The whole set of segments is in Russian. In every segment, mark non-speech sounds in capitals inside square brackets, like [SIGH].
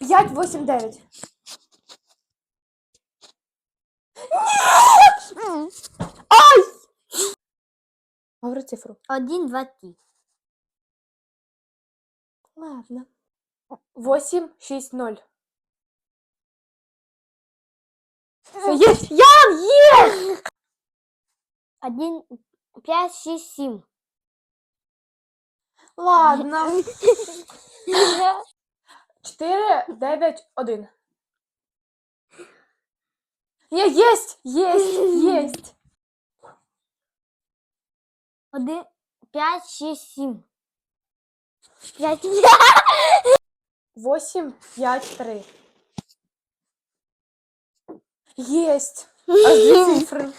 5, 8, 9. Ай! Говори цифру. Один, два, три. Ладно. 8, 6, 0. Есть! Ян, є! Один, пять, шесть, семь. Ладно. [LAUGHS] 4, 9, 1. Є, єсть! Єсть! Єсть! Один, пять, шесть, семь. Пять. 8, 5, 3. Єсть! Аж дві цифри.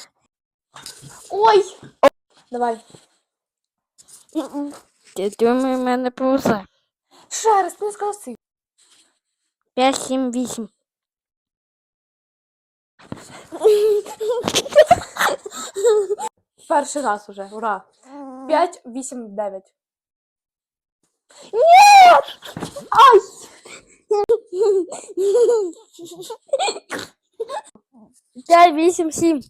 Ой! Давай. Ти думаєш, мене повзе. Ще раз, ти не сказав цифру. Пять, семь, вісім. Перший раз уже. Ура! 5, 8, 9. Ай! Пять, вісім, сім.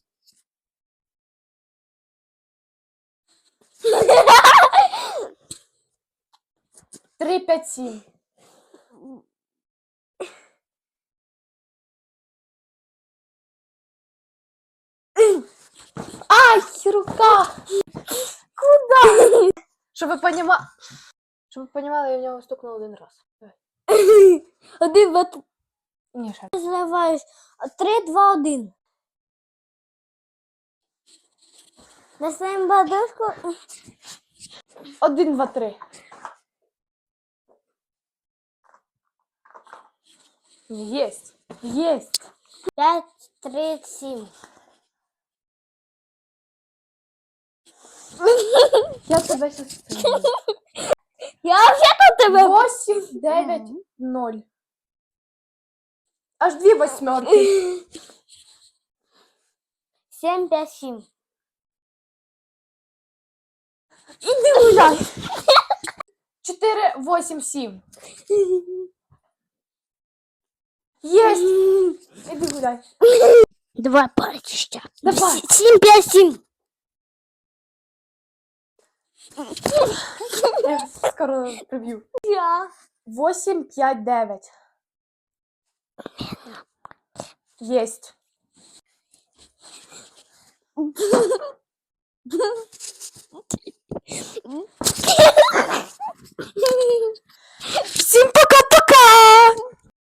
Три, пять, сім. Ай, рука! Куда? Щоб ви понимали, щоб ви я в нього стукнула один раз. Давай. Один, два, три. Ні, ще. Три, два, один. Достаємо бадушку. Один, два, три. Єсть. Єсть. Пять, три, сім. Я тебе щас прийму. [LAUGHS] Я взагалі тебе. Восемь, девять, ноль. Аж дві восьмерки. [LAUGHS] Сім, п'ять, сім. Іди гуляй. Чотири, восемь, сім. Єсть. [LAUGHS] Іди гуляй. Давай парочища. Давай. Сім, п'ять, сім. Я скоро приб'ю. Я. Восемь, пять, девять. Есть.